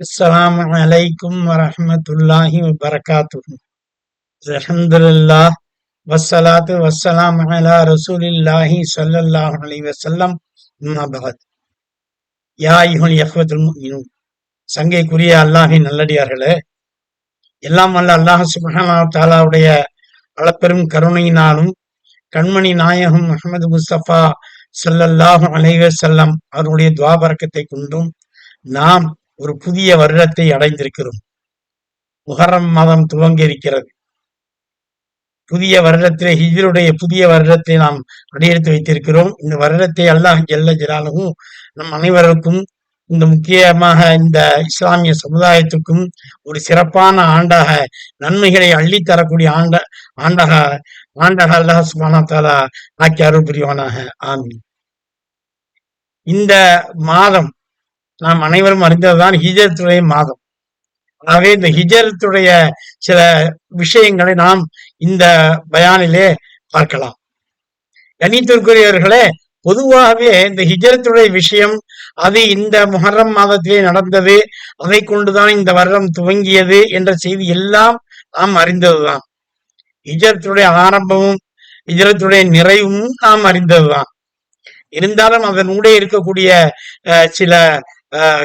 السلام عليكم ورحمة الله وبركاته الحمد لله والصلاة والسلام على رسول الله صلى الله عليه وسلم أما بعد யா ஐயுல் யஹ்வத்துல் முஃமினூன் சங்கைக்குரிய அல்லாஹின் நல்லடியார்களே எல்லாம் வல்ல அல்லாஹ் சுப்ஹானஹு வ தஆலாவுடைய அளப்பெரும் கருணையினாலும் கண்மணி நாயகம் முஹம்மது முஸ்தபா ஸல்லல்லாஹு அலைஹி வஸல்லம் அவருடைய துவாபரக்கத்தை கொண்டும் நாம் ஒரு புதிய வருடத்தை அடைந்திருக்கிறோம். முகரம் மாதம் துவங்க இருக்கிறது புதிய வருடத்திலே ஹிஜ்ருடைய புதிய வருடத்தை நாம் அடியெடுத்து வைத்திருக்கிறோம். இந்த வருடத்தை அல்லாஹ் ஜெல்ல ஜலாலுஹு நம் அனைவருக்கும் இந்த முக்கியமாக இந்த இஸ்லாமிய சமுதாயத்துக்கும் ஒரு சிறப்பான ஆண்டாக நன்மைகளை அள்ளித்தரக்கூடிய ஆண்ட ஆண்டாக ஆண்டாக அல்லாஹ் சுபானா தாலா ஆக்கி அருள் புரிவானாக. ஆமீன். இந்த மாதம் நாம் அனைவரும் அறிந்ததுதான் ஹிஜரத்துடைய மாதம். ஆகவே இந்த ஹிஜரத்துடைய சில விஷயங்களை நாம் இந்த பயானிலே பார்க்கலாம். கணித்திற்குரியவர்களே பொதுவாகவே இந்த ஹிஜரத்துடைய விஷயம் அது இந்த முஹர்ரம் மாதத்திலே நடந்தது அதை கொண்டுதான் இந்த வருடம் துவங்கியது என்ற செய்தி எல்லாம் நாம் அறிந்ததுதான். ஹிஜரத்துடைய ஆரம்பமும் ஹிஜரத்துடைய நிறைவும் நாம் அறிந்ததுதான். இருந்தாலும் அதனூடே இருக்கக்கூடிய அஹ், சில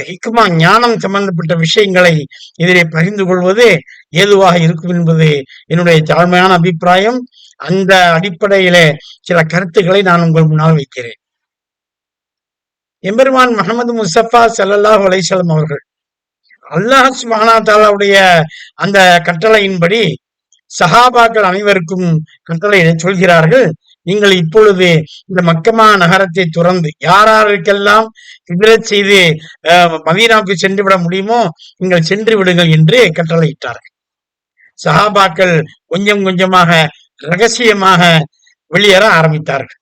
ஹிக்மா ஞானம் சம்பந்தப்பட்ட விஷயங்களை இதிலே பகிர்ந்து கொள்வது ஏதுவாக இருக்கும் என்பது என்னுடைய தாழ்மையான அபிப்பிராயம். அந்த அடிப்படையிலே சில கருத்துக்களை நான் உங்கள் முன்னால் வைக்கிறேன். எம்பெருமான் முகமது முஸ்தபா சல்லாஹ் அலைசலம் அவர்கள் அல்லாஹ் சுப்ஹானஹு அந்த கட்டளையின்படி சஹாபாக்கள் அனைவருக்கும் கட்டளை சொல்கிறார்கள். நீங்கள் இப்பொழுது இந்த மக்கமா நகரத்தை துறந்து யாராருக்கெல்லாம் ஹிஜ்ரத் செய்து மதீனாவுக்கு சென்று விட முடியுமோ நீங்கள் சென்று விடுங்கள் என்று கட்டளையிட்டார்கள். சஹாபாக்கள் கொஞ்சம் கொஞ்சமாக ரகசியமாக வெளியேற ஆரம்பித்தார்கள்.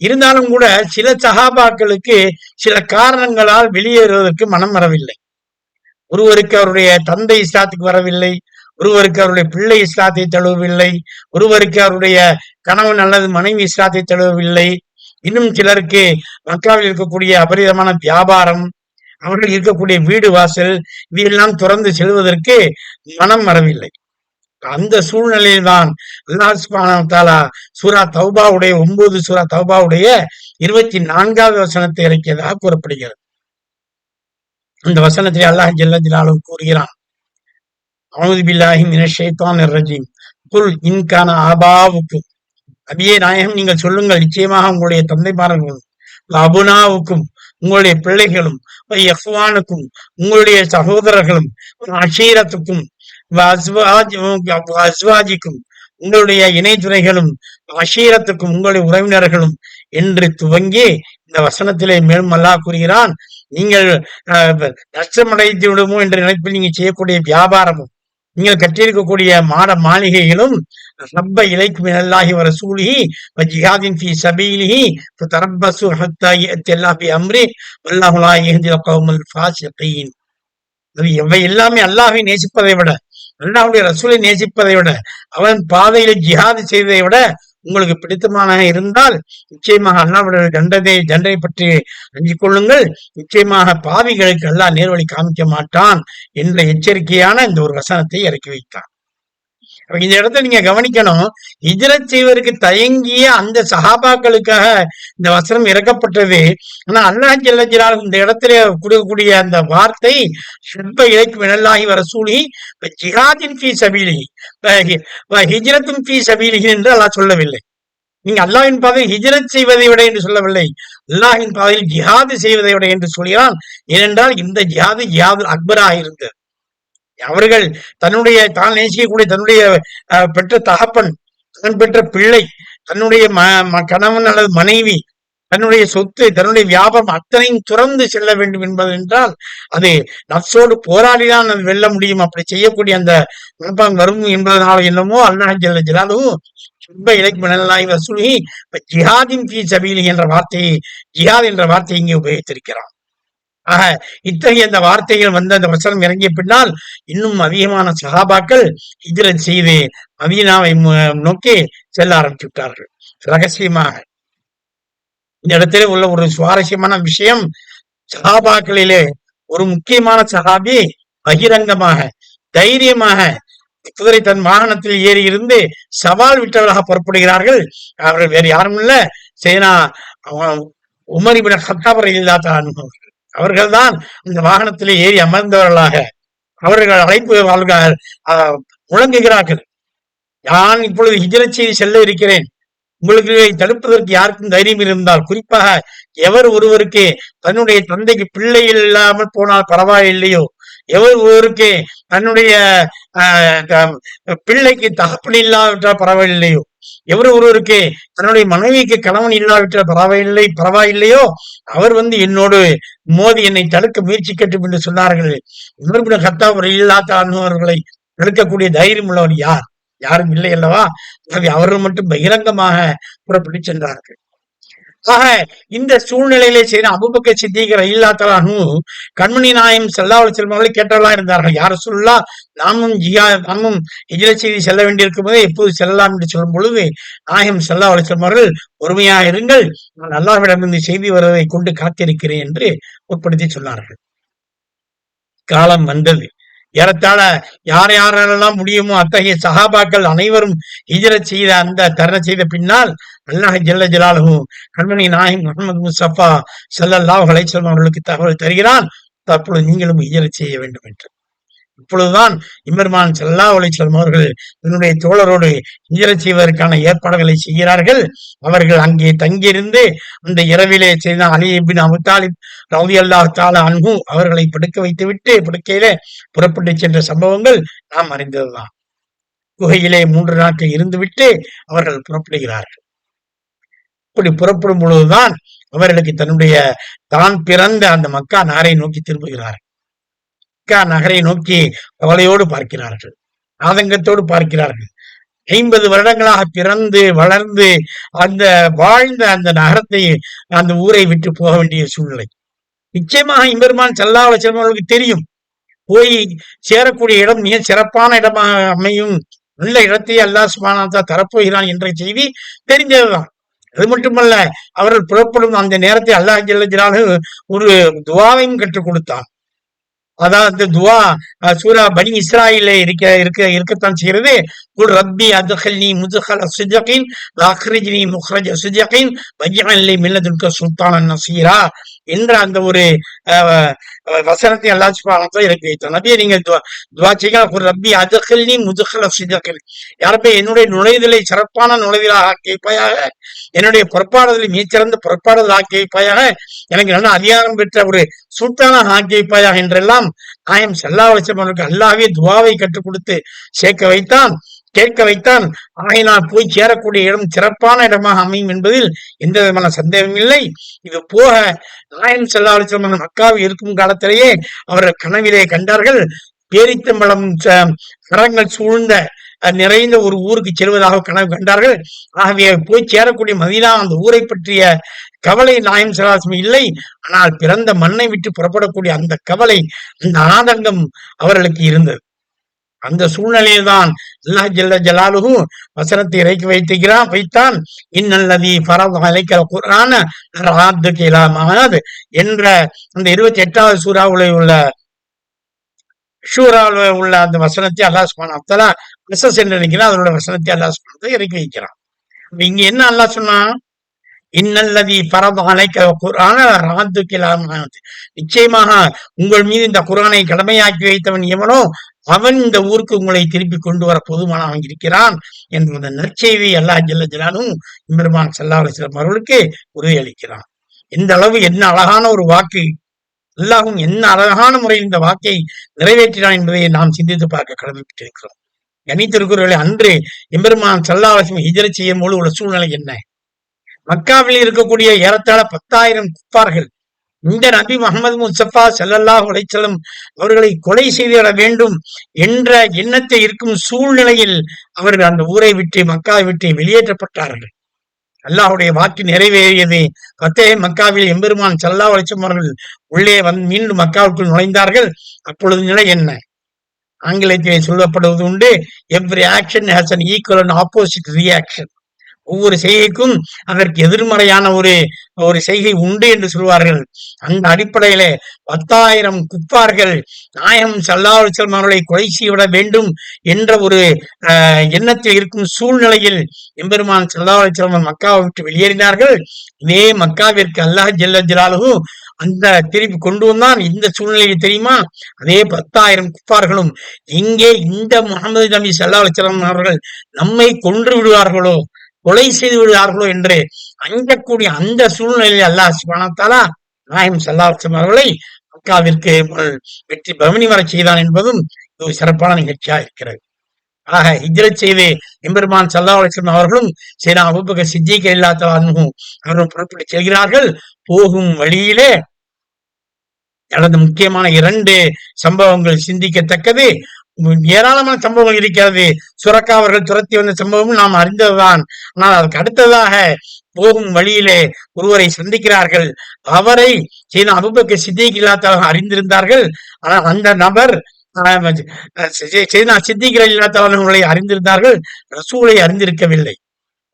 இருந்தாலும் கூட சில சஹாபாக்களுக்கு சில காரணங்களால் வெளியேறுவதற்கு மனம் வரவில்லை. ஒருவருக்கு அவருடைய தந்தை இஸ்லாத்துக்கு வரவில்லை ஒருவருக்கு அவருடைய பிள்ளை இஸ்லாத்தை தழுவவில்லை. ஒருவருக்கு அவருடைய கணவன் அல்லது மனைவி இஸ்லாத்தை தழுவவில்லை. இன்னும் சிலருக்கு மக்காவில் இருக்கக்கூடிய அபரிதமான வியாபாரம் அவர்கள் இருக்கக்கூடிய வீடு வாசல் இதையெல்லாம் துறந்து செல்வதற்கு மனம் வரவில்லை. அந்த சூழ்நிலையில்தான் அல்லாஹ் சூரா தௌபாவுடைய ஒன்பது சூரா தௌபாவுடைய இருபத்தி நான்காவது வசனத்தை இறக்கியதாக கூறப்படுகிறது. அந்த வசனத்தை அல்லாஹ் ஜல்ல கூறுகிறான். அவுது பில்லாஹி மினஷேத்தான் ரஜீம் குல் இன்கான ஆபாவுக்கும் அபியே நாயகம் நீங்கள் சொல்லுங்கள். நிச்சயமாக உங்களுடைய தந்தைமார்களும் அபுனாவுக்கும் உங்களுடைய பிள்ளைகளும் எஃப்வானுக்கும் உங்களுடைய சகோதரர்களும் அஷீரத்துக்கும் அஸ்வாஜிக்கும் உங்களுடைய இணைத்துறைகளும் அஷீரத்துக்கும் உங்களுடைய உறவினர்களும் என்று துவங்கி இந்த வசனத்திலே மேலும் அல்லாஹ் கூறுகிறான். நீங்கள் அஹ், நஷ்டமடைந்து விடுமோ என்று நினைப்பில் நீங்க செய்யக்கூடிய வியாபாரமும் நீங்கள் கட்டியிருக்கக்கூடிய மாட மாளிகைகளும் ரப்ப இலைக்கு அல்லாஹி வர சூழி ஜிஹாதின் ஃபீ சபீலிஹி தரப்பசு ஹத்தாயி அத்தெல்லா ஃபி அம்ரி வல்லாஹுலா லா கௌமல் ஃபாசிகீன் அது எவை எல்லாமே அல்லாஹை நேசிப்பதை விட அல்லாஹுடைய ரசூலை நேசிப்பதை விட அவன் பாதையில ஜிஹாது செய்வதை விட உங்களுக்கு பிடித்தமான இருந்தால் நிச்சயமாக அல்லாவுடைய தண்டதை தண்டை பற்றி அஞ்சு கொள்ளுங்கள். நிச்சயமாக பாவிகளுக்கு அல்லாஹ் நேர்வழி காமிக்க மாட்டான் என்ற எச்சரிக்கையான இந்த ஒரு வசனத்தை இறக்கி வைத்தான். அப்ப இந்த இடத்த நீங்க கவனிக்கணும். ஹிஜ்ரத் செய்வதற்கு தயங்கிய அந்த சஹாபாக்களுக்காக இந்த வசனம் இறக்கப்பட்டது. ஆனா அல்லாஹ் ஜல்ல இந்த இடத்துல கொடுக்கக்கூடிய அந்த வார்த்தை சிற்ப இலைக்கு வினல்லாகி வர சூழி ஜிஹாதின் ஃபீ சபீலி ஹிஜ்ரத்தும் ஃபீ சபீலி என்று அல்லாஹ் சொல்லவில்லை. நீங்க அல்லாஹின் பாதையில் ஹிஜரத் செய்வதை விட என்று சொல்லவில்லை. அல்லாஹின் பாதையில் ஜிஹாது செய்வதை விட என்று சொல்கிறான். ஏனென்றால் இந்த ஜிஹாது ஜிஹாது அக்பராக இருந்தது. அவர்கள் தன்னுடைய தான் நேசிக்கக்கூடிய தன்னுடைய பெற்ற தகப்பன் தன் பெற்ற பிள்ளை தன்னுடைய ம- ம- கணவன் அல்லது மனைவி தன்னுடைய சொத்து தன்னுடைய வியாபாரம் அத்தனையும் துறந்து செல்ல வேண்டும் என்பது என்றால் அது நப்சோடு போராடிதான் அது வெல்ல முடியும். அப்படி செய்யக்கூடிய அந்த மனப்பான் வரும் என்பதனால என்னமோ அல்லாஹ் ஜல்ல ஜலாலுஹு சுப்ப இலக்கு மனலாய் வசூலி ஜிஹாதின் பி சபீலி என்ற வார்த்தையை ஜிஹாத் என்ற வார்த்தையை இங்கே உபயோகித்திருக்கிறான். ஆக இத்தகைய அந்த வார்த்தைகள் வந்து அந்த வசனம் இறங்கிய பின்னால் இன்னும் அதிகமான சகாபாக்கள் ஹிஜ்ரத் செய்து மதீனாவை நோக்கி செல்ல ஆரம்பித்து விட்டார்கள் ரகசியமாக. இந்த இடத்திலே உள்ள ஒரு சுவாரஸ்யமான விஷயம் சகாபாக்களிலே ஒரு முக்கியமான சகாபி பகிரங்கமாக தைரியமாக குதிரை தன் வாகனத்தில் ஏறி இருந்து சவால் விட்டவர்களாக புறப்படுகிறார்கள். அவர்கள் வேறு யாரும் இல்ல சேனா உமரிபிட சத்தாபரை இல்லாத அவர்கள். தான் இந்த வாகனத்திலே ஏறி அமர்ந்தவர்களாக. அவர்கள் அழைப்பு அவர்கள் முழங்குகிறார்கள். நான் இப்பொழுது ஹிஜரத் செய்தி செல்ல இருக்கிறேன். உங்களுக்கு தடுப்பதற்கு யாருக்கும் தைரியம் இருந்தால் குறிப்பாக எவர் ஒருவருக்கு தன்னுடைய தந்தைக்கு பிள்ளைகள் இல்லாமல் போனால் பரவாயில்லையோ? எவர் ஒருவருக்கு தன்னுடைய பிள்ளைக்கு தகப்பன் இல்லாவிட்டால் பரவாயில்லையோ? எவர் ஒருவருக்கு தன்னுடைய மனைவிக்கு கணவன் இல்லாவிட்டால் பரவாயில்லை பரவாயில்லையோ? அவர் வந்து என்னோடு மோதி என்னை தடுக்க முயற்சிக்கட்டும் என்று சொன்னார்கள். இவர்பிட கத்தா ஒரு இல்லாத அவர்களை தடுக்கக்கூடிய தைரியம் உள்ளவர் யார்? யாரும் இல்லை அல்லவா? அவர்கள் மட்டும் பகிரங்கமாக புறப்பட்டு சென்றார்கள். ஆக இந்த சூழ்நிலையிலே செய்த அபுபக்க சித்திகர் இல்லாத்தலானும் கண்மணி நாயம் செல்லாவல் செல்வங்களை கேட்டவர்களா இருந்தார்கள். யார் சொல்லா நாமும் ஜியா நாமும் இஜில செய்தி செல்ல வேண்டியிருக்கும் போதே எப்போது செல்லலாம்? என்று சொல்லும் பொழுது நாயம் செல்லாவல் செல்வர்கள் பொறுமையாக இருங்கள். நான் அல்லாவிடமிருந்து செய்தி வருவதை கொண்டு காத்திருக்கிறேன் என்று உட்படுத்தி சொன்னார்கள். காலம் வந்தது. ஏறத்தாழ யார் யாரெல்லாம் முடியுமோ அத்தகைய சகாபாக்கள் அனைவரும் ஹிஜரத் செய்த அந்த தருணம் செய்த பின்னால் அல்லாஹ் ஜல்ல ஜலாலும் கண்மணி நாயகம் முகமது முசஃபா சல்லல்லாஹ் அலைச்சலம் அவர்களுக்கு தகவல் தருகிறான். தற்பொழுது நீங்களும் ஹிஜரத் செய்ய வேண்டும் என்று. இப்பொழுதுதான் இமர்மான் செல்லா ஒளிச்சலம் அவர்கள் தன்னுடைய தோழரோடு இஞ்சலச் செய்வதற்கான ஏற்பாடுகளை செய்கிறார்கள். அவர்கள் அங்கே தங்கியிருந்து அந்த இரவிலே செய்த அலி பின் ரவுதி அல்லா தால அன்பு அவர்களை படுக்க வைத்துவிட்டு படுக்கையில புறப்பட்டு சென்ற சம்பவங்கள் நாம் அறிந்ததுதான். குகையிலே மூன்று நாட்கள் இருந்துவிட்டு அவர்கள் புறப்படுகிறார்கள். இப்படி புறப்படும் பொழுதுதான் அவர்களுக்கு தன்னுடைய தான் பிறந்த அந்த மக்கா நாரை நோக்கி திரும்புகிறார்கள். மக்கா நகரை நோக்கி கவலையோடு பார்க்கிறார்கள். ஆதங்கத்தோடு பார்க்கிறார்கள். ஐம்பது வருடங்களாக பிறந்து வளர்ந்து அந்த வாழ்ந்த அந்த நகரத்தை அந்த ஊரை விட்டு போக வேண்டிய சூழ்நிலை. நிச்சயமாக இம்பெருமான் செல்லாவ செல்வர்களுக்கு தெரியும். போய் சேரக்கூடிய இடம் மிக சிறப்பான இடமாக அமையும். நல்ல இடத்தை அல்லாஹ் சுபானந்தா தரப்போகிறான் என்ற செய்தி தெரிஞ்சதுதான் அது மட்டுமல்ல அவர்கள் புறப்படும் அந்த நேரத்தை அல்லாஹ் ஜெல்லஜிலாக ஒரு துவாவையும் கற்றுக் கொடுத்தான். அதாவது துவா சூரா பனி இஸ்ராயில இருக்க இருக்க இருக்கத்தான் செய்கிறது. குல் ரப்பி அதுஹல்லி முதுஹல் சுஜகின் அஹ்ரிஜ்னி முஹ்ரஜ் சுஜகின் வஜ்அல்லி மில்லதுல்க சுல்தானன் நசீரா. என்ற அந்த ஒரு வசனத்தை அல்லா சுபானத்தை இறக்கி வைத்தோம் நபியை நீங்கள் துவா செய்யுங்க ரப்பி நீ முதுகல் சிதக்கல் யாரப்பே என்னுடைய நுழைதலை சிறப்பான நுழைதலாக ஆக்கி வைப்பாயாக என்னுடைய பொறுப்பாடுதலை மிகச்சிறந்த பொறுப்பாடுதல் ஆக்கி வைப்பாயாக எனக்கு நல்ல அதிகாரம் பெற்ற ஒரு சூட்டான ஆக்கி வைப்பாயாக என்றெல்லாம் காயம் செல்லா வச்சவனுக்கு அல்லாவே துவாவை கற்றுக் கொடுத்து சேர்க்க வைத்தான். கேட்க வைத்தான். ஆயினால் போய் சேரக்கூடிய இடம் சிறப்பான இடமாக அமையும் என்பதில் எந்த விதமான சந்தேகம் இல்லை இது போக நாயன் செல்லாலிசம் மக்காவில் இருக்கும் காலத்திலேயே அவர்கள் கனவிலே கண்டார்கள். பேரித்தம்பளம் மரங்கள் சூழ்ந்த நிறைந்த ஒரு ஊருக்கு செல்வதாக கனவு கண்டார்கள். ஆகவே போய் சேரக்கூடிய மதினா அந்த ஊரை பற்றிய கவலை நாயம் சராசமி இல்லை. ஆனால் பிறந்த மண்ணை விட்டு புறப்படக்கூடிய அந்த கவலை அந்த ஆதங்கம் அவர்களுக்கு இருந்தது. அந்த சூழ்நிலையில் தான் அல்லாஹ் ஜல்ல ஜலாலுகு வசனத்தை இறக்கி வைத்துக்கிறான் வைத்தான். இன்னல்லதி பரவ அழைக்கிற குரான ராத்துக்கு என்ற அந்த இருபத்தி எட்டாவது சூறாவுல உள்ள ஷூராவில் உள்ள அந்த வசனத்தை அல்லாஹ் சுமான் அப்தலா மிஸ்ஸஸ் என்று நினைக்கிறான் அதனோட வசனத்தை அல்லாஹ் சுமானத்தை இறக்கி வைக்கிறான். இங்க என்ன அல்லாஹ் சொன்னான்? இன்னல்லதி பரத அணைக்க குரான நிச்சயமாக உங்கள் மீது இந்த குரானை கடமையாக்கி வைத்தவன் எவனோ அவன் இந்த ஊருக்கு உங்களை திருப்பி கொண்டு வர பொதுமானவன் இருக்கிறான் என்ற நற்செய்தி எல்லா ஜல்ல ஜலாலும் இம்பெருமான் சல்லா அலிஸ்லாம் அவர்களுக்கு உறுதியளிக்கிறான். எந்த அளவு என்ன அழகான ஒரு வாக்கு. அல்லாஹும் என்ன அழகான முறையில் இந்த வாக்கை நிறைவேற்றினான் என்பதை நாம் சிந்தித்து பார்க்க கடமைப்பட்டிருக்கிறோம். கணித்திருக்கிறவர்களை அன்று எம்பெருமான் சல்லா அலிஸ்லம் ஹிஜரை செய்யும் போது உள்ள சூழ்நிலை என்ன? மக்காவில் இருக்கக்கூடிய ஏறத்தாழ பத்தாயிரம் குப்பார்கள் இந்த நபி முகமது முசஃபா செல்லல்லாஹ் உலைச்சலம் அவர்களை கொலை செய்துவிட வேண்டும் என்ற எண்ணத்தை இருக்கும் சூழ்நிலையில் அவர்கள் அந்த ஊரை விட்டு மக்காவை விட்டு வெளியேற்றப்பட்டார்கள். அல்லாஹுடைய வாக்கு நிறைவேறியது. பத்தே மக்காவில் எம்பெருமான் செல்லா உழைச்சம் அவர்கள் உள்ளே வந்து மீண்டும் மக்காவுக்குள் நுழைந்தார்கள். அப்பொழுது நிலை என்ன? ஆங்கிலத்திலே சொல்லப்படுவது உண்டு every action has an equal and opposite reaction ஒவ்வொரு செய்கைக்கும் அதற்கு எதிர்மறையான ஒரு ஒரு செய்கை உண்டு என்று சொல்வார்கள். அந்த அடிப்படையிலே பத்தாயிரம் குப்பார்கள் நாயகம் சல்லாஹ் செல்லம் அவர்களை கொலை செய்யவிட வேண்டும் என்ற ஒரு அஹ், எண்ணத்தில் இருக்கும் சூழ்நிலையில் எம்பெருமான் சல்லாஹ் செல்லம் மக்காவை விட்டு வெளியேறினார்கள். இதே மக்காவிற்கு அல்லாஹ் ஜெல்ல ஜலாலுஹு அந்த திருப்பி கொண்டு வந்தான். இந்த சூழ்நிலையை தெரியுமா? அதே பத்தாயிரம் குப்பார்களும் எங்கே இந்த முகமது நபி சல்லா அலிஸ்லாம் அவர்கள் நம்மை கொன்று விடுவார்களோ? கொலை செய்து விடுவார்களோ என்று அஞ்சக்கூடிய அந்த சூழ்நிலையில் அல்லாஹ் சுபானத்தாலா நாயம் சல்லா அவர்களை மக்காவிற்கு வெற்றி பவனி வர செய்தான் என்பதும் இது ஒரு சிறப்பான நிகழ்ச்சியா இருக்கிறது. ஆக ஹிஜ்ரத் செய்து எம்பெருமான் சல்லா அலிஸ்லாம் அவர்களும் சீனா அபுபக சித்திக இல்லாத அவர்களும் புறப்பட்டு செல்கிறார்கள். போகும் வழியிலே நடந்த முக்கியமான இரண்டு சம்பவங்கள் சிந்திக்கத்தக்கது. ஏராளமான சம்பவங்கள் இருக்கிறது. சுரக்கா அவர்கள் துரத்தி வந்த சம்பவம் நாம் அறிந்ததுதான். ஆனால் அதற்கு அடுத்ததாக போகும் வழியிலே ஒருவரை சந்திக்கிறார்கள். அவரை சீனா அபுபக்க சித்திக் இல்லாதவர்கள் அறிந்திருந்தார்கள். ஆனால் அந்த நபர் சீனா சித்திகள் இல்லாதவர்களை அறிந்திருந்தார்கள். ரசூலை அறிந்திருக்கவில்லை.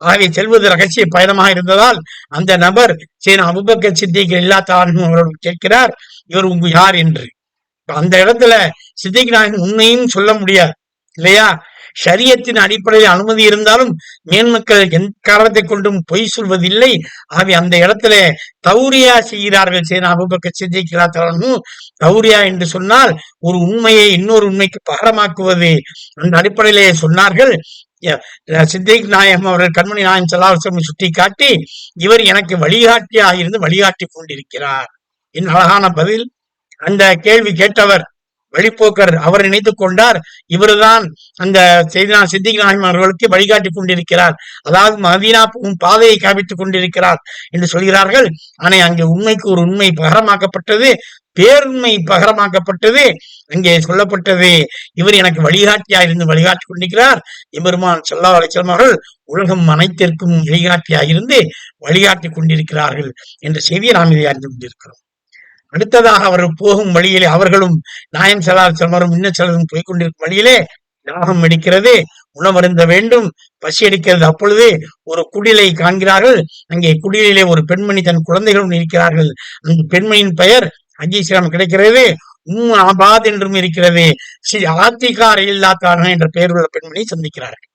ஆகவே செல்வது ரகசிய பயணமாக இருந்ததால் அந்த நபர் சீனா அபுபக்க சித்திகள் இல்லாதவர்கள் கேட்கிறார். இவர் உங்க யார் என்று. அந்த இடத்துல சித்திக் நாயகன் உண்மையும் சொல்ல முடியாது. இல்லையா? சரியத்தின் அடிப்படையில் அனுமதி இருந்தாலும் மேன்மக்கள் எந்த காரணத்தை கொண்டும் பொய் சொல்வதில்லை. ஆகவே அந்த இடத்துல தௌரியா செய்கிறார்கள். சேனா அபுபக்க சித்திக்கிறார்களும் தௌரியா என்று சொன்னால் ஒரு உண்மையை இன்னொரு உண்மைக்கு பகரமாக்குவது அந்த அடிப்படையிலே சொன்னார்கள். சித்திக் நாயகம் அவர்கள் கண்மணி நாயகம் சலாசம் சுட்டி காட்டி இவர் எனக்கு வழிகாட்டியாக இருந்து வழிகாட்டி கொண்டிருக்கிறார். என் அழகான பதில். அந்த கேள்வி கேட்டவர் வழிப்போக்கர் அவர் நினைத்துக் கொண்டார். இவர்தான் அந்த செய்தினா சித்திக் நாயம் அவர்களுக்கு வழிகாட்டி கொண்டிருக்கிறார். அதாவது மதீனா பாதையை காப்பித்துக் கொண்டிருக்கிறார் என்று சொல்கிறார்கள். ஆனால் அங்கே உண்மைக்கு ஒரு உண்மை பகரமாக்கப்பட்டது பேருண்மை பகரமாக்கப்பட்டது அங்கே சொல்லப்பட்டது. இவர் எனக்கு வழிகாட்டியா இருந்து வழிகாட்டி கொண்டிருக்கிறார். எம்பெருமான் சொல்லா அலைச்சலம் அவர்கள் உலகம் அனைத்திற்கும் வழிகாட்டியா இருந்து வழிகாட்டி கொண்டிருக்கிறார்கள் என்ற செய்தியை நாம் இதை அறிந்து கொண்டிருக்கிறோம். அடுத்ததாக அவர் போகும் வழியிலே அவர்களும் நாயம் செலார் செல்வரும் இன்னும் சிலரும் போய் கொண்டிருக்கும் வழியிலே தாகம் அடிக்கிறது உணவருந்த வேண்டும் பசி அடிக்கிறது அப்பொழுது ஒரு குடிலை காண்கிறார்கள். அங்கே குடிலே ஒரு பெண்மணி தன் குழந்தைகளும் இருக்கிறார்கள். அந்த பெண்மணியின் பெயர் அஜீஸ்லாம் கிடைக்கிறது. உம் ஆபாத் என்றும் இருக்கிறது. ஸ்ரீ ஆத்திகார் இல்லாத்தான என்ற பெயர் உள்ள பெண்மணியை சந்திக்கிறார்கள்.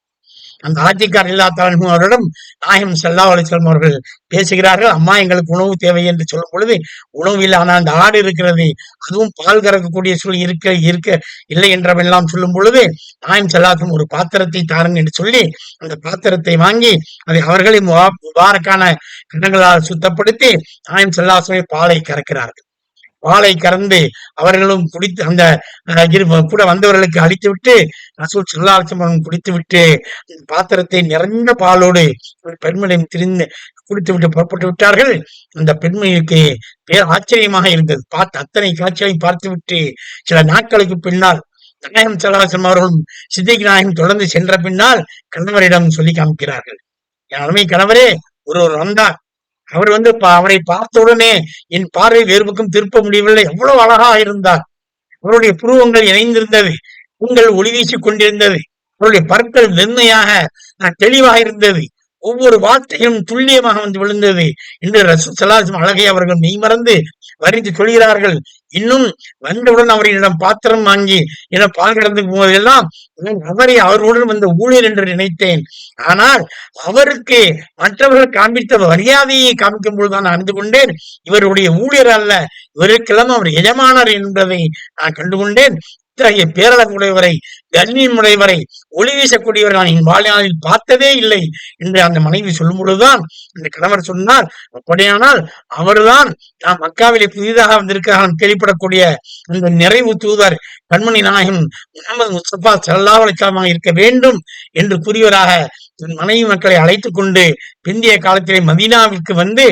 அந்த ஆட்சிக்கார் இல்லாத்தாலும் அவரிடம் நாயம் சல்லா அலிஸ்லாம் அவர்கள் பேசுகிறார்கள் அம்மா எங்களுக்கு உணவு தேவை என்று சொல்லும் பொழுது உணவு இல்லை ஆனால் அந்த ஆடு இருக்கிறது அதுவும் பால் கறக்கக்கூடிய சூழல் இருக்க இருக்க இல்லை என்றவெல்லாம் சொல்லும் பொழுது நாயம் சல்லாத்தும் ஒரு பாத்திரத்தை தாருங்க என்று சொல்லி அந்த பாத்திரத்தை வாங்கி அதை அவர்களின் முபா- முபாரக்கான கிண்ணங்களால் சுத்தப்படுத்தி நாயம் செல்லாசமே பாலை கறக்கிறார்கள். பாலை கறந்து அவர்களும் குடித்து அந்த கூட வந்தவர்களுக்கு அடித்துவிட்டு ரசூல் சொல்லாசம் குடித்து விட்டு பாத்திரத்தை நிறைந்த பாலோடு ஒரு பெண்மணியும் திரிந்து குடித்து விட்டு புறப்பட்டு விட்டார்கள். அந்த பெண்மணிக்கு பேர் ஆச்சரியமாக இருந்தது. பார்த்து அத்தனை காட்சிகளையும் பார்த்து விட்டு சில நாட்களுக்கு பின்னால் நாயகம் சலாசம் அவர்களும் சித்திக் நாயகம் தொடர்ந்து சென்ற பின்னால் கணவரிடம் சொல்லி காமிக்கிறார்கள். என் அருமை கணவரே ஒருவர் வந்தார் அவர் வந்து பா- அவரை பார்த்த உடனே என் பார்வை வேறுபக்கம் திருப்ப முடியவில்லை. எவ்வளவு அழகா இருந்தார். அவருடைய புருவங்கள் இணைந்திருந்தது. உங்கள் ஒளி வீசிக் கொண்டிருந்தது. அவருடைய பற்கள் மென்மையாக தெளிவாக இருந்தது. ஒவ்வொரு வார்த்தையும் துல்லியமாக வந்து விழுந்தது. என்று ரசூசலாசம் அழகை அவர்கள் மெய்மறந்து வரித்து சொல்கிறார்கள். இன்னும் வந்தவுடன் அவரிடம் பாத்திரம் வாங்கி என பால் கடந்து போவதெல்லாம் நான் அவரை அவர்களுடன் வந்த ஊழியர் என்று நினைத்தேன். ஆனால் அவருக்கு மற்றவர்கள் காண்பித்த மரியாதையை காமிக்கும் பொழுதுதான் நான் அறிந்து கொண்டேன். இவருடைய ஊழியர் அல்ல இவருக்கெல்லாம் அவர் எஜமானர் என்பதை நான் கண்டுகொண்டேன். இத்தகைய பேரழகுடையவரை கண்ணியமுடையவரை ஒளி வீசக்கூடியவர் நான் என் வாழ்நாளில் பார்த்ததே இல்லை என்று அந்த மனைவி சொல்லும் பொழுதுதான் இந்த கணவர் சொன்னார். அப்படியானால் அவர்தான் நாம் மக்காவிலே புதிதாக வந்திருக்கிறான் தெளிப்படக்கூடிய அந்த நிறைவு தூதர் கண்மணி நாயகம் முகமது முஸ்தபா சல்லா இருக்க வேண்டும் என்று கூறியவராக மனைவி மக்களை அழைத்துக் கொண்டு பிந்திய காலத்திலே மதீனாவிற்கு வந்து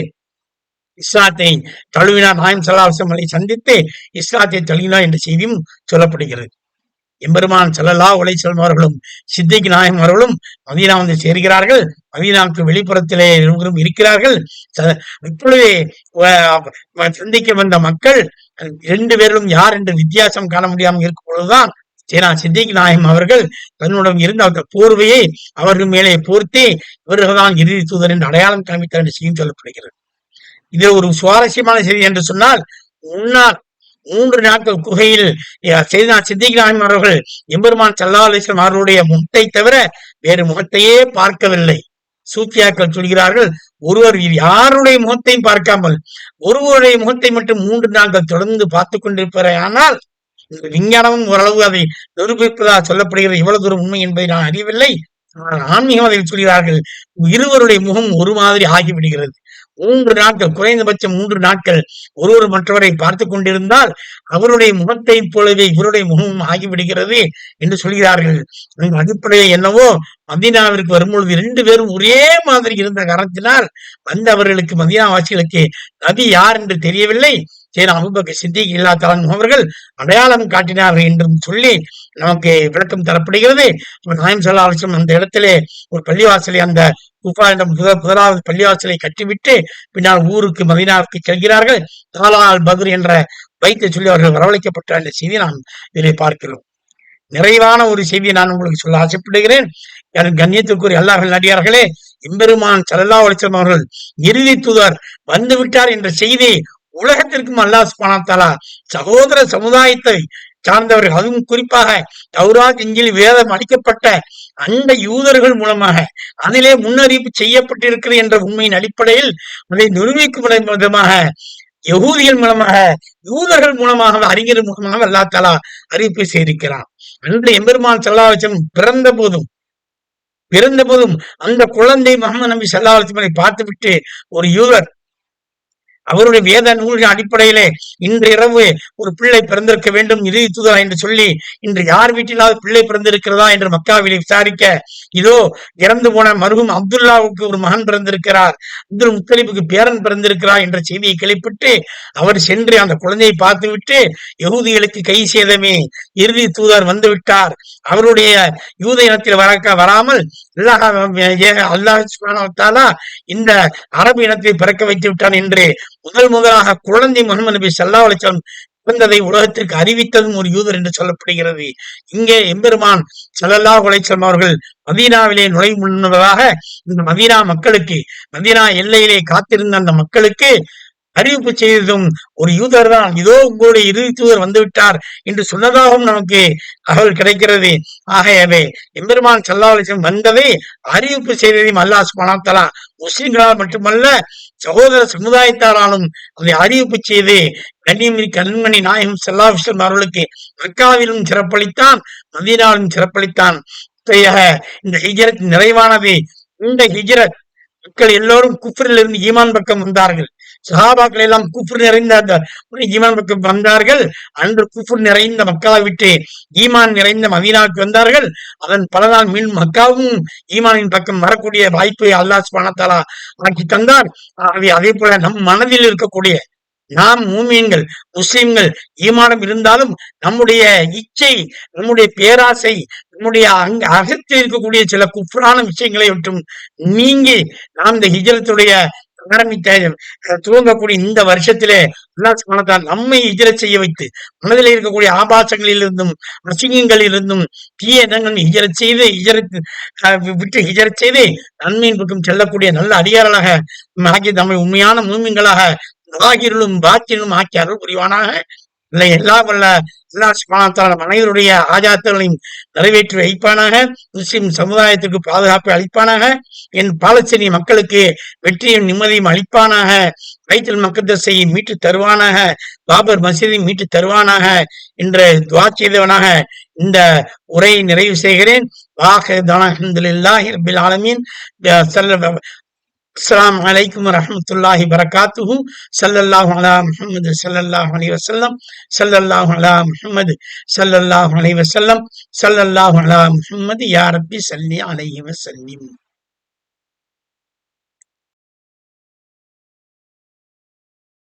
இஸ்லாத்தை தழுவினார் நாயம் சல்லாஹம் அலை சந்தித்து இஸ்லாத்தை தழுவினார் என்ற செய்தியும் சொல்லப்படுகிறது. எம்பெருமான் சல்லல்லா உலை அவர்களும் சித்திக் நாயகம் அவர்களும் மதீனா வந்து சேர்கிறார்கள். மதீனாவுக்கு வெளிப்புறத்திலே இருவரும் இருக்கிறார்கள். இப்பொழுது இப்பொழுதே சந்திக்க வந்த மக்கள் இரண்டு பேரும் யார் என்று வித்தியாசம் காண முடியாமல் இருக்கும் பொழுதுதான் சேனா சித்திக் நாயம் அவர்கள் தன்னுடன் இருந்த அந்த போர்வையை அவர்கள் மேலே போர்த்தி இவர்கள்தான் இறுதி தூதர் என்று அடையாளம் காமித்தார் என்று செய்யும் சொல்லப்படுகிறது. இது ஒரு சுவாரஸ்யமான செய்தி என்று சொன்னால் முன்னாள் மூன்று நாட்கள் குகையில் செய்தா சித்திக் அவர்கள் எம்பெருமான் சல்லா அலிஸ்லாம் அவர்களுடைய முட்டை தவிர வேறு முகத்தையே பார்க்கவில்லை. சூத்தியாக்கள் சொல்கிறார்கள் ஒருவர் யாருடைய முகத்தையும் பார்க்காமல் ஒருவருடைய முகத்தை மட்டும் மூன்று நாட்கள் தொடர்ந்து பார்த்து கொண்டிருப்பாரே ஆனால் இந்த விஞ்ஞானமும் ஓரளவு அதை நிரூபிப்பதாக சொல்லப்படுகிறது. இவ்வளவு தூரம் உண்மை என்பதை நான் அறியவில்லை. ஆனால் ஆன்மீகவாதிகள் சொல்கிறார்கள் இருவருடைய முகம் ஒரு மாதிரி ஆகிவிடுகிறது. மூன்று நாட்கள் குறைந்தபட்சம் மூன்று நாட்கள் ஒருவர் மற்றவரை பார்த்து கொண்டிருந்தால் அவருடைய முகத்தை போலவே இவருடைய முகமும் ஆகிவிடுகிறது என்று சொல்கிறார்கள். அடிப்படையை என்னவோ மதீனாவிற்கு வரும்பொழுது இரண்டு பேரும் ஒரே மாதிரி இருந்த காரணத்தினால் வந்தவர்களுக்கு மதினாவாசிகளுக்கு நபி யார் என்று தெரியவில்லை. சரி அபுபக்க சித்திக் இல்லா தலன் அவர்கள் அடையாளம் காட்டினார்கள் என்றும் சொல்லி நமக்கு விளக்கம் தரப்படுகிறது. நாயம் சல்லா அந்த இடத்திலே ஒரு பள்ளிவாசலை அந்த குஃபா என்ற முதலாவது பள்ளிவாசலை கட்டிவிட்டு பின்னால் ஊருக்கு மதினாவுக்கு செல்கிறார்கள். தாலால் பத்ர் என்ற வைத்து சொல்லி அவர்கள் வரவழைக்கப்பட்ட அந்த செய்தி நாம் இதிலே பார்க்கிறோம். நிறைவான ஒரு செய்தியை நான் உங்களுக்கு சொல்ல ஆசைப்படுகிறேன். கண்ணியத்திற்குரிய அல்லாஹ் நடிகார்களே எம்பெருமான் சல்லா ஒளிச்சம் அவர்கள் இறுதி தூதர் வந்துவிட்டார் என்ற செய்தி உலகத்திற்கும் அல்லாஹ் சுபானத்தாலா சகோதர சமுதாயத்தை சார்ந்தவர்கள் அதுவும் குறிப்பாக தௌராத் இஞ்சில் வேதம் அளிக்கப்பட்ட அந்த யூதர்கள் மூலமாக அதிலே முன்னறிவிப்பு செய்யப்பட்டிருக்கிறது என்ற உண்மையின் அடிப்படையில் அதை நிரூபிக்கும் விதமாக யகூதிகள் மூலமாக யூதர்கள் மூலமாக அறிஞர் மூலமாக அல்லா தலா அறிவிப்பு செய்திருக்கிறான். அன்று எம்பெருமான் செல்லாவச்சம் பிறந்த போதும் பிறந்த போதும் அந்த குழந்தை முகமது நபி செல்லாவச்சமனை பார்த்துவிட்டு ஒரு யூதர் அவருடைய வேத நூலின் அடிப்படையிலே இன்று இரவு ஒரு பிள்ளை பிறந்திருக்க வேண்டும் இறுதி தூதரா என்று சொல்லி இன்று யார் வீட்டிலாவது பிள்ளை பிறந்திருக்கிறதா என்று மக்காவிலே விசாரிக்க இதோ இறந்து போன மருகும் அப்துல்லாவுக்கு ஒரு மகன் பிறந்திருக்கிறார் அப்துல் முத்தலிப்புக்கு பேரன் பிறந்திருக்கிறார் என்ற செய்தியை கிளப்பிட்டு அவர் சென்று அந்த குழந்தையை பார்த்துவிட்டு யகுதிகளுக்கு கை சேதமே இறுதி தூதர் வந்துவிட்டார். அவருடைய யூத இனத்தில் வர வராமல் அல்லாஹ் இந்த அரபு இனத்தை பிறக்க வைத்து விட்டான் என்று முதல் முதலாக குழந்தை முகமது நபி சல்லா அலிசலம் பிறந்ததை உலகத்திற்கு அறிவித்ததும் ஒரு யூதர் என்று சொல்லப்படுகிறது. இங்கே எம்பெருமான் சல்லல்லா உலைச்சலம் அவர்கள் மதீனாவிலே நுழை முன்னதாக இந்த மதீனா மக்களுக்கு மதீனா எல்லையிலே காத்திருந்த அந்த மக்களுக்கு அறிவிப்பு செய்ததும் ஒரு யூதர் தான் இதோ உங்களுடைய இறுதி தூதர் வந்துவிட்டார் என்று சொன்னதாகவும் நமக்கு தகவல் கிடைக்கிறது. ஆகையவே எம்பெருமான் சல்லாலிசம் வந்ததை அறிவிப்பு செய்ததையும் அல்லாஹ் சுபானத்தலா முஸ்லிம்களால் மட்டுமல்ல சகோதர சமுதாயத்தாராலும் அதை அறிவிப்பு செய்து கண்ணியமிரி கண்மணி நாயகம் செல்லாவிஸ்வன் அவர்களுக்கு மக்காவிலும் சிறப்பளித்தான் மதீனாவிலும் சிறப்பளித்தான். இந்த ஹிஜரத் நிறைவானது. இந்த ஹிஜரத் மக்கள் எல்லோரும் குஃப்ரிலிருந்து ஈமான் பக்கம் வந்தார்கள். சஹாபாக்கள் எல்லாம் குஃபுர் நிறைந்த அந்த ஈமான் பக்கம் வந்தார்கள். அன்று குஃபுர் நிறைந்த மக்களை விட்டு ஈமான் நிறைந்த மதீனாவுக்கு வந்தார்கள். அதன் பலனால் மீன் மக்காவும் ஈமானின் பக்கம் வரக்கூடிய வாய்ப்பை அல்லாஹ் பணத்தாலா ஆக்கி தந்தார். ஆகவே அதே போல நம் மனதில் இருக்கக்கூடிய நாம் மூமியன்கள் முஸ்லிம்கள் ஈமானம் இருந்தாலும் நம்முடைய இச்சை நம்முடைய பேராசை நம்முடைய அங்க அகத்தில் இருக்கக்கூடிய சில குஃப்ரான விஷயங்களை விட்டும் நீங்கி நாம் இந்த ஹிஜரத்துடைய ஆரம்பித்த துவங்கக்கூடிய இந்த வருஷத்திலே அல்லாஹ் நம்மை இஜர செய்ய வைத்து மனதில் இருக்கக்கூடிய ஆபாசங்களில் இருந்தும் அசிங்கங்களில் இருந்தும் தீய இடங்கள் இஜர செய்து இஜரத்து விட்டு இஜர செய்து நன்மையின் பக்கம் செல்லக்கூடிய நல்ல அடியாரலாக ஆகிய நம்மை உண்மையான மூமிங்களாக ஆகிரும் பாக்கியலும் ஆக்கி அருள் புரிவானாக? இல்லை எல்லா வல்ல அனைவருடைய ஆஜாத்தங்களையும் நிறைவேற்றி வைப்பானாக? முஸ்லிம் சமுதாயத்திற்கு பாதுகாப்பை அளிப்பானாக? என் பாலச்சேரி மக்களுக்கு வெற்றியும் நிம்மதியும் அளிப்பானாக? வைத்தல் மக்கத்தசை மீட்டு தருவானாக? பாபர் மசீதை மீட்டு தருவானாக? என்ற துவா செய்தவனாக இந்த உரையை நிறைவு செய்கிறேன். வாக தனஹந்துல்லாஹி ரபில் ஆலமீன் السلام عليكم ورحمة الله وبركاته. صلى الله على محمد صلى الله عليه وسلم. صلى الله على محمد صلى الله عليه وسلم. صلى الله على محمد. يا ربي صلي عليه وسلم.